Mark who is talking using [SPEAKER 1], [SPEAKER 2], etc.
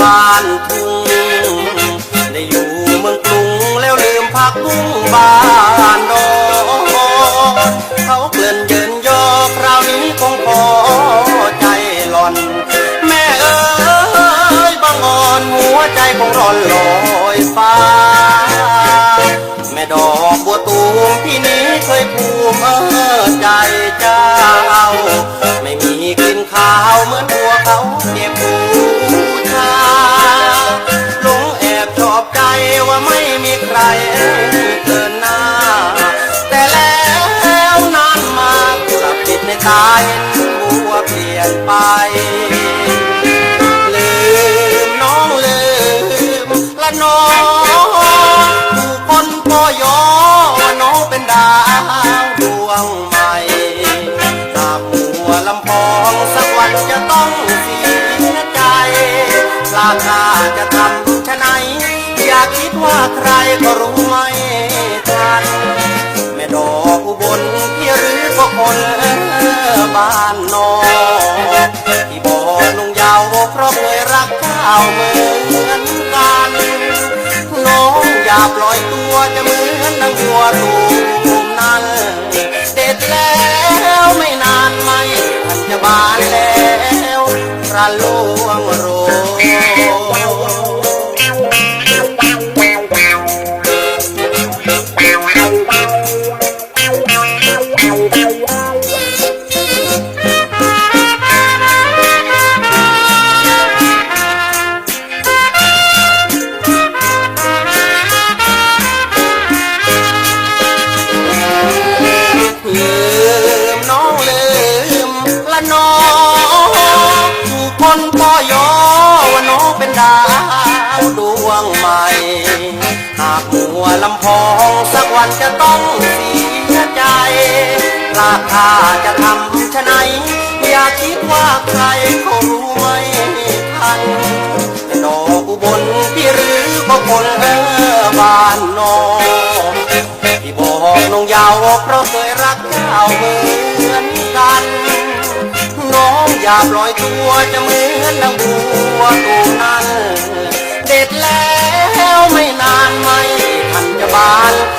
[SPEAKER 1] บ้านทุ่งได้อยู่เมืองกรุงแล้วลืมพักบุ้งบ้า ใจคงร้อนลอยฟ้า แม่ดอกบัวตูมพี่นี้เคยภูมิเออใจเจ้า ไม่มีกลิ่นขาวเหมือนบัวเขาเก็บบูชาหลงแอบชอบใจว่าไม่มีใครเกินหน้า แต่แล้วนานมาจับผิดในตาเห็นบัวเปลี่ยนไป น้องผู้คนพอยอน้องเป็นดาวดวงใหม่ตาหัวลำพองสักวันจะต้องเสียใจลาดท่าจะทำชะไหนอย่าคิดว่าใครก็รู้ไม่ทันแม่ดอกอุบลพี่หรือก็คนบ้านนอกที่บ่อนุ่งยาวเพราะเคยรักเจ้าเหมือน ปล่อยตัวจะเหมือนนางวัวตูมนั้น เด็ดแล้วไม่นานไม่ทันจะบานแล้วระลวงโร วงใหม่ หากหัวลำพองสักวันจะต้องเสียใจพลาดท่าจะทำชะไหนอย่าคิดว่าใครเขารู้ไม่ทันดอกอุบลพี่หรือก็คนเออบ้านนอกที่บอกน้องยาวเพราะเคยรักเจ้าเหมือนกันน้องอย่าปล่อยตัวจะเหมือนดังบัวตัวนั้น ไ